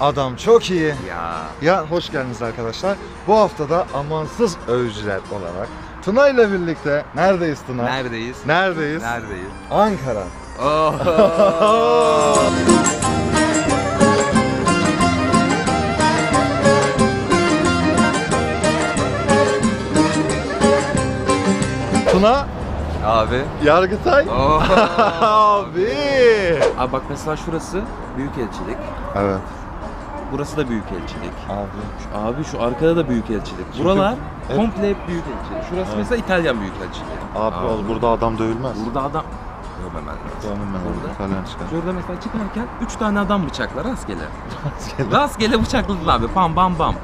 Adam çok iyi. Ya. Ya hoş geldiniz arkadaşlar. Bu haftada amansız övücüler olarak Tuna ile birlikte neredeyiz Tuna? Neredeyiz? Neredeyiz? Neredeyiz? Ankara. Oh. Tuna, Abi. Yargıtay. Oh. Abi. Abi bak mesela şurası Büyükelçilik. Evet. Burası da Büyükelçilik. Abi. Şu- Abi şu arkada da Büyükelçilik. Çünkü Buralar komple hep Büyükelçilik. Şurası Evet. mesela İtalyan Büyükelçiliği. Abi, Abi. oğlum, burada adam dövülmez. Burada adam... Dövmemen lazım. Dövmem ben Burada. çıkar. Şurada mesela çıkarken 3 tane adam bıçakla rastgele. rastgele bıçakladın abi. Bam bam bam.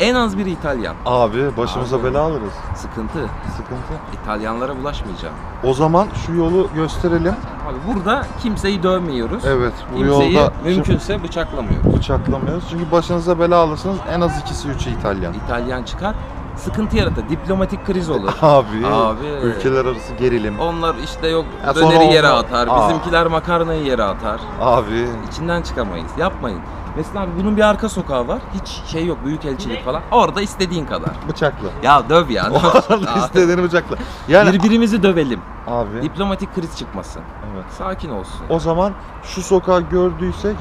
En az biri İtalyan. Abi başımıza Abi. bela alırız. Sıkıntı. Sıkıntı. İtalyanlara bulaşmayacağım. O zaman şu yolu gösterelim. Abi burada kimseyi dövmüyoruz. Evet bu Kimseyi yolda mümkünse bıçaklamıyoruz. bıçaklamıyoruz. Çünkü başınıza bela alırsınız en az ikisi üçü İtalyan. İtalyan çıkar, sıkıntı yaratır. Diplomatik kriz olur. Abi, Abi. ülkeler arası gerilim. Onlar işte yok Ya döneri yere atar, Aa. bizimkiler makarnayı yere atar. Abi İçinden çıkamayız. Yapmayın. Mesela abi bunun bir arka sokağı var. Hiç şey yok, büyük elçilik falan. Orada istediğin kadar. bıçakla. Ya döv ya. Orada Abi, istediğini bıçakla. Yani Birbirimizi dövelim. abi Diplomatik kriz çıkmasın. evet. Sakin olsun. O zaman şu sokağı gördüysek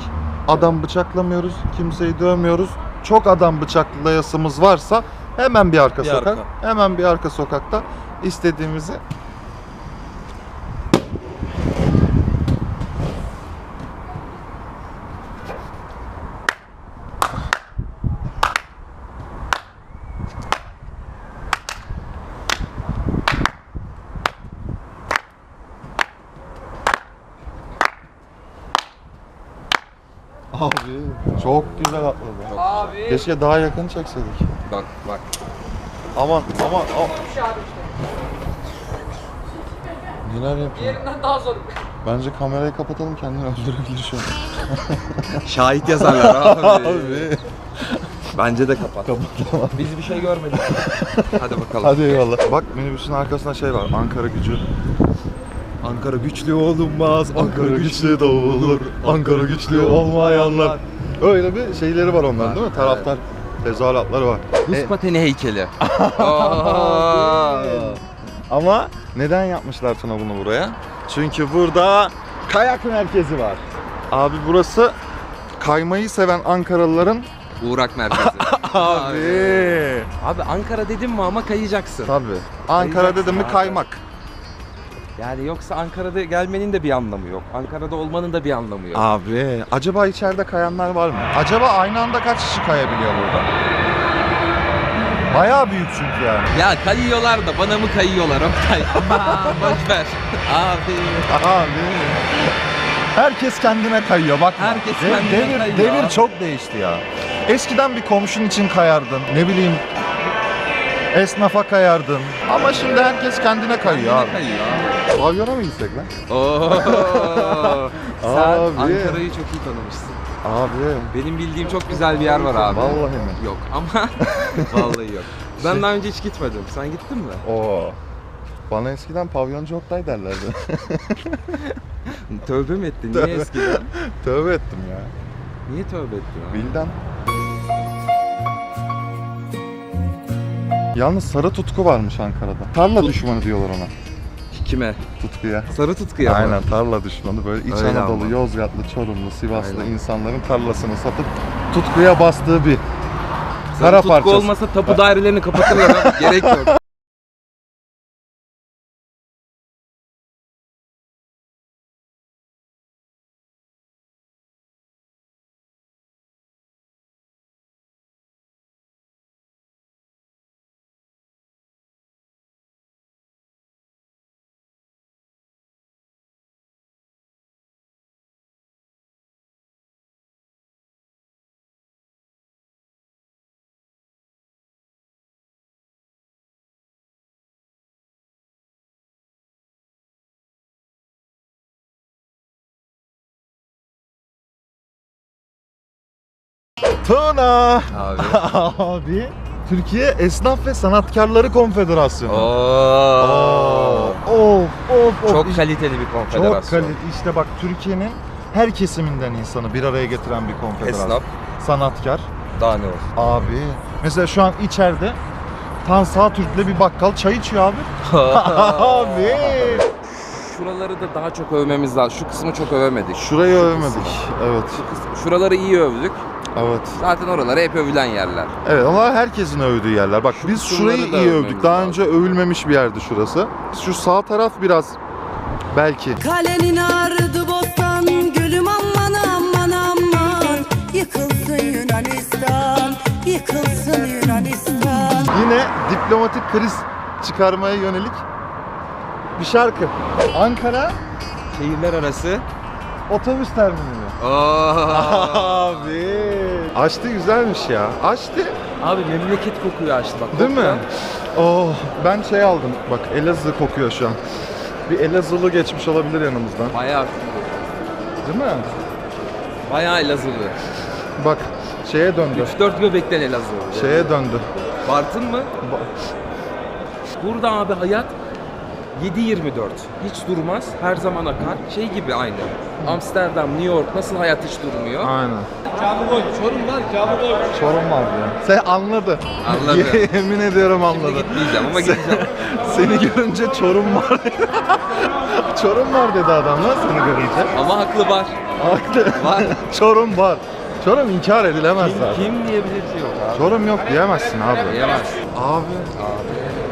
adam bıçaklamıyoruz, kimseyi dövmüyoruz. Çok adam bıçaklayasımız varsa hemen bir arka Bir sokak, arka. hemen bir arka sokakta istediğimizi Abi çok güzel atladı. Abi. Keşke daha yakın çekseydik. Bak bak. Aman aman. aman. Neler yapıyor? Yerinden daha zor. Bence kamerayı kapatalım kendini öldürebilir şu an. Şahit yazarlar abi. Abi. Bence de kapat. Biz bir şey görmedik. Hadi bakalım. Hadi eyvallah. Bak minibüsün arkasında şey var. Ankara gücü. Ankara güçlü olunmaz, Ankara güçlü doğulur, Ankara güçlü olmayanlar. Öyle bir şeyleri var onların değil mi? Taraftar tezahüratları var. Buz E, pateni heykeli. Ama neden yapmışlar Tuna bunu buraya? Çünkü burada kayak merkezi var. Abi burası kaymayı seven Ankaralıların Uğrak merkezi. Abi. Abi Ankara dedim mi ama kayacaksın. Tabii. Ankara dedim mi abi. kaymak. Yani yoksa Ankara'da gelmenin de bir anlamı yok. Ankara'da olmanın da bir anlamı yok. Abi. Acaba içeride kayanlar var mı? Acaba aynı anda kaç kişi kayabiliyor burada? Bayağı büyük çünkü yani. Ya kayıyorlar da bana mı kayıyorlar Oktay? Aman boş ver. Abi. Abi. Herkes kendine kayıyor bak. Herkes kendine devir, kayıyor Devir çok değişti ya. Eskiden bir komşun için kayardın. Ne bileyim esnafa kayardın. Ama şimdi herkes kendine kayıyor abi. Kayıyor. Pavyona mı gitsek lan? Oo. Sen Abi. Ankara'yı çok iyi tanımışsın. Abi. Benim bildiğim çok güzel bir yer var abi. Vallahi mi? Yok ama vallahi yok. Ben daha önce hiç gitmedim. Sen gittin mi? Oo. Bana eskiden pavyoncu Oktay derlerdi. Tövbe mi ettin? Tövbe. Niye eskiden? Tövbe ettim ya. Niye tövbe ettin abi? Bilden. Yalnız sarı tutku varmış Ankara'da. Tarla düşmanı diyorlar ona. Kime? Tutkuya. Sarı tutkuya mı? Aynen tarla düşmanı böyle İç Öyle Anadolu, ama. Yozgatlı, Çorumlu, Sivaslı Aynen. insanların tarlasını satıp tutkuya bastığı bir Sarı kara tutku parçası. olmasa tapu dairelerini kapatırlar abi. Gerek yok. Tuna! Abi. Abi Türkiye Esnaf ve Sanatkarları Konfederasyonu. Oo. Oo. Of of of. Çok kaliteli bir Çok konfederasyon. kaliteli. İşte bak Türkiye'nin her kesiminden insanı bir araya getiren bir konfederasyon. Esnaf, sanatkar. Daha ne olsun? Abi. Mesela şu an içeride Tan Sağtürk'le bir bakkal çay içiyor abi. abi. Şuraları da daha çok övmemiz lazım. Şu kısmı çok övemedik. Şurayı övmedik. Evet. Şuraları iyi övdük. Evet. Zaten oraları hep övülen yerler. Evet ama herkesin övdüğü yerler. Bak biz kısımları şurayı da iyi övmemiz övdük. Daha lazım. önce övülmemiş bir yerdi şurası. Şu sağ taraf biraz belki. Kalenin ardı bostan gülüm aman aman aman Yıkılsın Yunanistan, yıkılsın Yunanistan Yine diplomatik kriz çıkarmaya yönelik bir şarkı. Ankara Şehirler arası. otobüs terminali. Abi. Açtı güzelmiş ya. Açtı. Abi memleket kokuyor açtı bak. Değil mi? Oh, ben şey aldım. Bak Elazığ kokuyor şu an. Bir Elazığlı geçmiş olabilir yanımızdan. Bayağı, Değil mi? bayağı Elazığlı. Bak şeye döndü. 3-4 göbekten Elazığlı. Şeye döndü. Bartın mı? Burada abi hayat 7-24. Hiç durmaz. Her zaman akar. Şey gibi aynı. Amsterdam, New York nasıl hayat hiç durmuyor? Aynen. Kabugoy, Çorum var Kabugoy. Çorum vardı ya. Sen anladı. Anladı. Yemin ediyorum anladı. Şimdi gitmeyeceğim ama gideceğim. Seni görünce Çorum var. Çorum var dedi adam lan seni görünce. ama haklı var. Haklı. Var. Çorum var. Çorum inkar edilemez Kim, zaten. kim diyebilir ki yok abi. Çorum yok diyemezsin abi. Diyemez. Abi.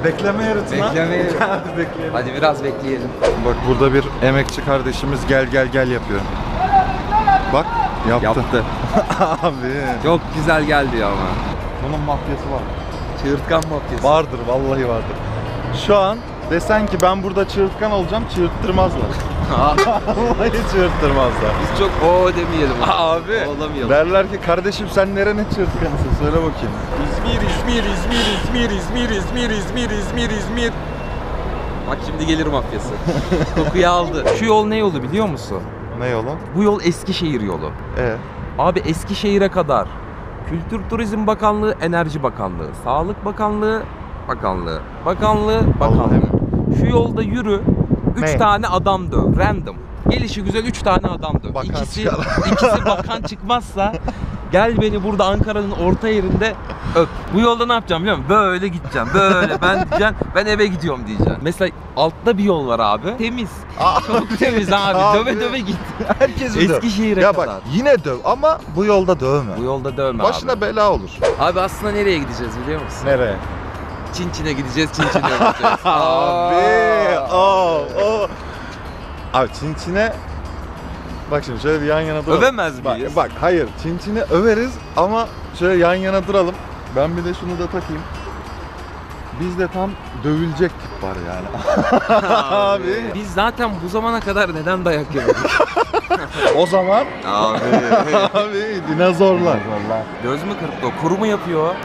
Bekleme yarıtına. Bekleme yarıtı. Hadi bekleyelim. Hadi biraz bekleyelim. Bak burada bir emekçi kardeşimiz gel gel gel yapıyor. Bak yaptı. Yaptı. abi. Çok güzel geldi ama. Bunun mafyası var. Çığırtkan mafyası. Vardır vallahi vardır. Şu an desen ki ben burada çığırtkan olacağım çığırttırmazlar. vallahi çığırttırmazlar. Biz çok o demeyelim. Abi Olamayalım. derler ki kardeşim sen nerenin çığırtkanısın söyle bakayım. İzmir, İzmir, İzmir, İzmir, İzmir, İzmir, İzmir, İzmir, İzmir. Bak şimdi gelir mafyası. Kokuyu aldı. Şu yol ne yolu biliyor musun? Ne yolu? Bu yol Eskişehir yolu. E Abi Eskişehir'e kadar Kültür Turizm Bakanlığı, Enerji Bakanlığı, Sağlık Bakanlığı, Bakanlığı, Bakanlığı, Bakanlığı. Şu yolda yürü. Üç Ne? tane adam döv. Random. Gelişi güzel üç tane adam döv. Bakan ikisi, çıkar. ikisi bakan çıkmazsa gel beni burada Ankara'nın orta yerinde öp. Bu yolda ne yapacağım biliyor musun? Böyle gideceğim. Böyle ben diyeceğim. Ben eve gidiyorum diyeceğim. Mesela altta bir yol var abi. Temiz. Çok temiz abi. Abi. Döve döve git. herkesi döv. Eskişehir'e Ya kadar. bak yine döv ama bu yolda dövme. Bu yolda dövme Başına abi. bela olur. Abi aslında nereye gideceğiz biliyor musun? Nereye? Çin Çin'e gideceğiz, Çin Çin'e gideceğiz. Abi, o, o. Abi Çin Çin'e Bak şimdi şöyle bir yan yana duralım. Övemez Bak, miyiz? bak hayır Çin Çin'e överiz ama şöyle yan yana duralım. Ben bir de şunu da takayım. Bizde tam dövülecek tip var yani. Abi. Biz zaten bu zamana kadar neden dayak yemedik? O zaman Abi. abi dinozorlar. Göz mü kırptı o? Kuru mu yapıyor?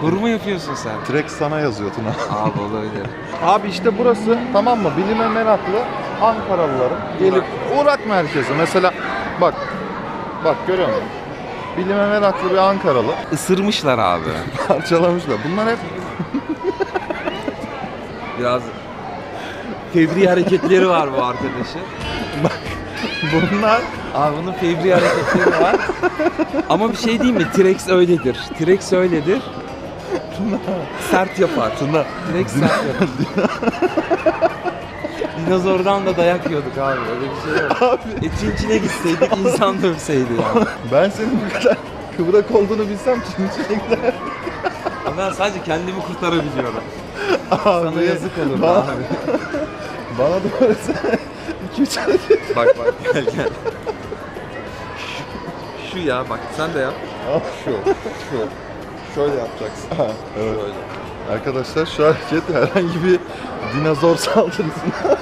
Kuru mu yapıyorsun sen? Direkt sana yazıyor Tuna. Abi olabilir. Abi işte burası tamam mı bilime meraklı Ankaralıların gelip uğrak merkezi. Mesela bak bak görüyor musun? Bilime meraklı bir Ankaralı Isırmışlar abi. parçalamışlar. Bunlar hep Biraz fevri hareketleri var bu arkadaşın. bunlar Abi bunun fevri hareketleri var. Ama bir şey değil mi? T-Rex öyledir. T-Rex öyledir. sert yapar. Tuna T-Rex sert yapar. Dinozordan da dayak yiyorduk abi. Öyle bir şey yok. abi Etin içine gitseydik insan dövseydi yani. ben senin bu kadar kıvrak olduğunu bilsem Çin Çin'e gider. Ama ben sadece kendimi kurtarabiliyorum. Abi, Sana yazık olur bana, abi. bana da öylese 2-3 hareket. Bak bak gel gel. Şu, şu ya bak sen de yap. Al şu, şu. Şöyle yapacaksın. Ha, evet. Böyle. Arkadaşlar şu hareket herhangi bir dinozor saldırısına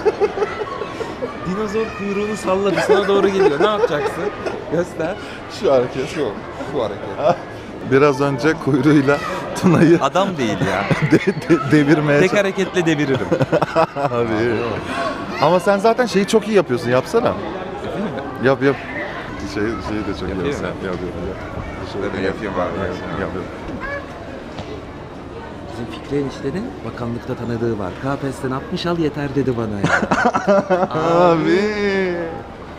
Dinozor kuyruğunu salladı sana doğru geliyor. Ne yapacaksın? Göster. şu hareket. Şu. Şu hareket. Biraz önce kuyruğuyla Tuna'yı Adam değil ya. de- de- devirmeye Tek hareketle deviririm. Abi. Ama sen zaten şeyi çok iyi yapıyorsun. Yapsana. Yap yap. Şey, şeyi de çok iyi yapıyorsun. mı? Yap yap yap. Şöyle Bizim Fikri eniştenin bakanlıkta tanıdığı var. KPSS'den 60 al yeter dedi bana ya. Abi.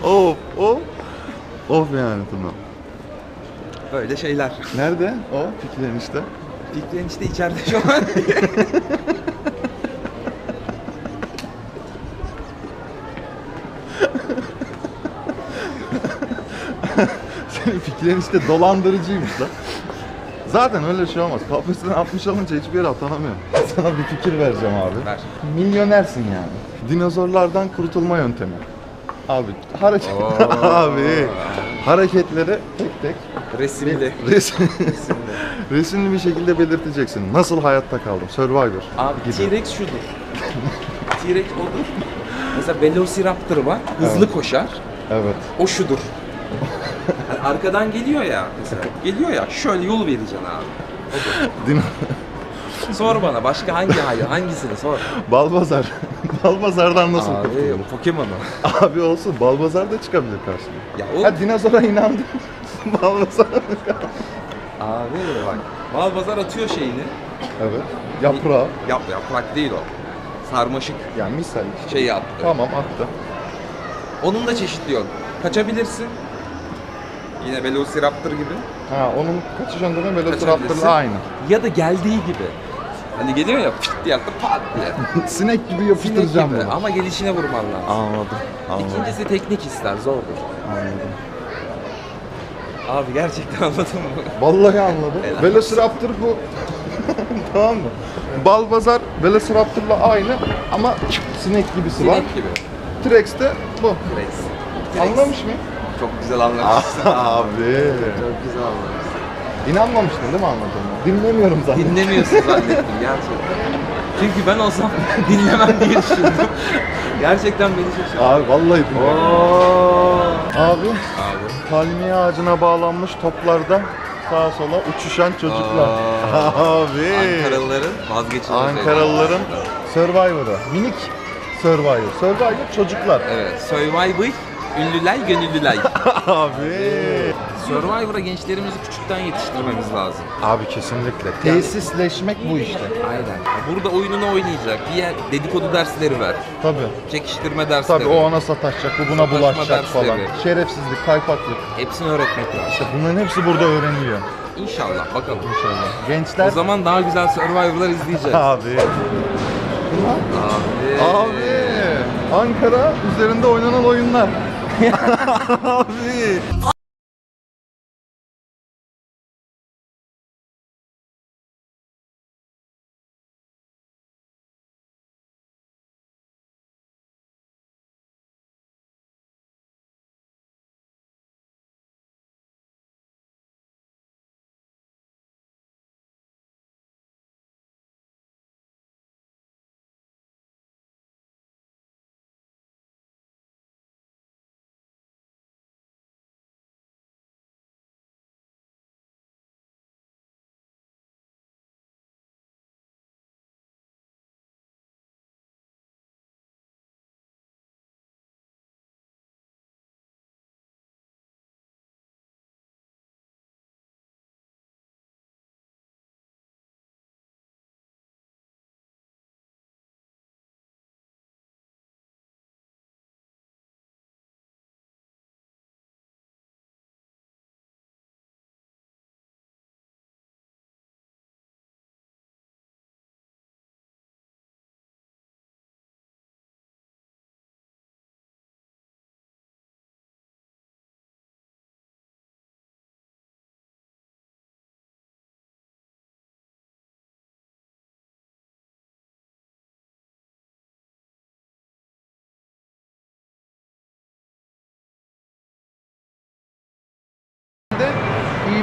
Of of. Of yani Tuna. Böyle şeyler. Nerede o fikrin işte? Fikrin işte içeride şu an. Senin fikrin işte dolandırıcıymış lan. Zaten öyle şey olmaz. Kafesinden 60 alınca hiçbir yere atanamıyor. Sana bir fikir vereceğim abi. Ver. Milyonersin yani. Dinozorlardan kurtulma yöntemi. Abi hareket abi hareketleri tek tek Resimli. resim, resimli bir şekilde belirteceksin. Nasıl hayatta kaldım? Survivor Abi gibi. T-Rex şudur. T-Rex odur. Mesela Velociraptor var. Hızlı Evet. koşar. Evet. O şudur. Arkadan geliyor ya mesela. Geliyor ya şöyle yol vereceksin abi. Dino Sor bana başka hangi hayvan hangisini sor. Balbazar. Balbazar'dan nasıl Abi kurtulur? Pokemon'u. Abi olsun. Balbazar da çıkabilir karşına. Ya o Ha dinozora inandım. Balbazar. abi bak. Balbazar atıyor şeyini. evet. Yaprağı. Yap yaprak değil o. Sarmaşık Yani misal şeyi attı. Tamam attı. Onun da çeşitli yol. Kaçabilirsin. Yine Velociraptor gibi. Ha onun kaçış yöntemi Kaçabilirsin. Velociraptor'la aynı. Ya da geldiği gibi. Hani geliyor ya pıt diye attı pat diye. Sinek gibi Sinek yapıştıracağım gibi bunu. ama gelişine vurman lazım. Anladım. İkincisi teknik ister, zordur. Anladım. Abi gerçekten anladın mı? Vallahi anladım. Helal. Velociraptor bu. tamam mı? Balbazar Velociraptor'la aynı ama sinek gibisi var. Sinek gibi. T-Rex de bu. T-Rex. T-Rex. Anlamış mıyım? Çok güzel anlamışsın. Abi. Çok güzel anlamışsın. İnanmamıştın değil mi anladığımı? Dinlemiyorum zaten. Dinlemiyorsun zannettim gerçekten. Çünkü ben olsam dinlemem diye düşündüm. Gerçekten beni şaşırttı. Abi vallahi dinlemiyorum. Abi Abi. palmiye ağacına bağlanmış toplarda sağa sola uçuşan çocuklar. Aa. Abi. Ankaralıların vazgeçilmez Ankaralıların. Survivor'ı. Minik Survivor. Survivor çocuklar. Evet. Survivor, ünlüler, gönüllüler. Abi. Survivor'a gençlerimizi küçükten yetiştirmemiz lazım. Abi kesinlikle. Tesisleşmek bu işte. Aynen. Burada oyununu oynayacak. Diğer dedikodu dersleri ver. Tabii. Çekiştirme dersleri. Tabii o ona sataşacak, bu buna Sataşma bulaşacak dersleri. falan. Şerefsizlik, kaypaklık. Hepsini öğretmek lazım. İşte bunların hepsi burada öğreniliyor. İnşallah bakalım. İnşallah. Gençler... O zaman daha güzel Survivor'lar izleyeceğiz. Abi. Abi. Abi. Ankara üzerinde oynanan oyunlar. Abi. de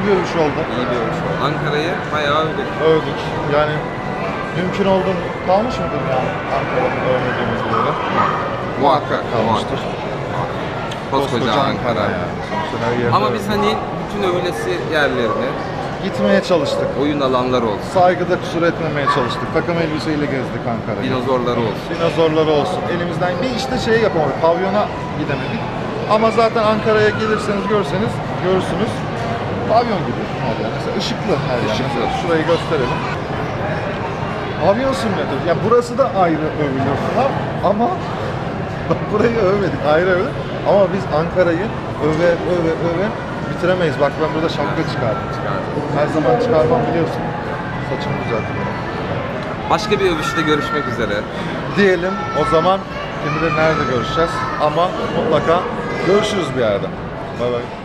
bir övüş oldu. İyi bir olmuş. Ankara'yı bayağı övdük. Övdük. Yani mümkün olduğun kalmış mıdır yani Ankara'da övmediğimiz bir yere? Muhakkak Kalmıştır. Koskoca Ankara. yani. Sonuçta her yerde Ama biz hani bütün övülesi yerlerine gitmeye çalıştık. oyun alanları olsun. Saygıda kusur etmemeye çalıştık. Takım elbiseyle gezdik Ankara'yı. Dinozorları olsun. Dinozorları olsun. Elimizden bir işte şey yapamadık. Pavyona gidemedik. Ama zaten Ankara'ya gelirseniz görseniz görürsünüz. Pavyon gibi her. Mesela ışıklı her yer. Işıklı. Mesela şurayı gösterelim. Pavyon simülatörü. Ya burası da ayrı övülüyor falan ama bak burayı övmedik ayrı övülür. Ama biz Ankara'yı öve öve öve bitiremeyiz. Bak ben burada şapka çıkardım. çıkardım. Her zaman çıkarmam biliyorsun. Saçımı düzelttim. Başka bir övüşte görüşmek üzere. Diyelim o zaman Emre nerede görüşeceğiz? Ama mutlaka görüşürüz bir yerde. Bay bay.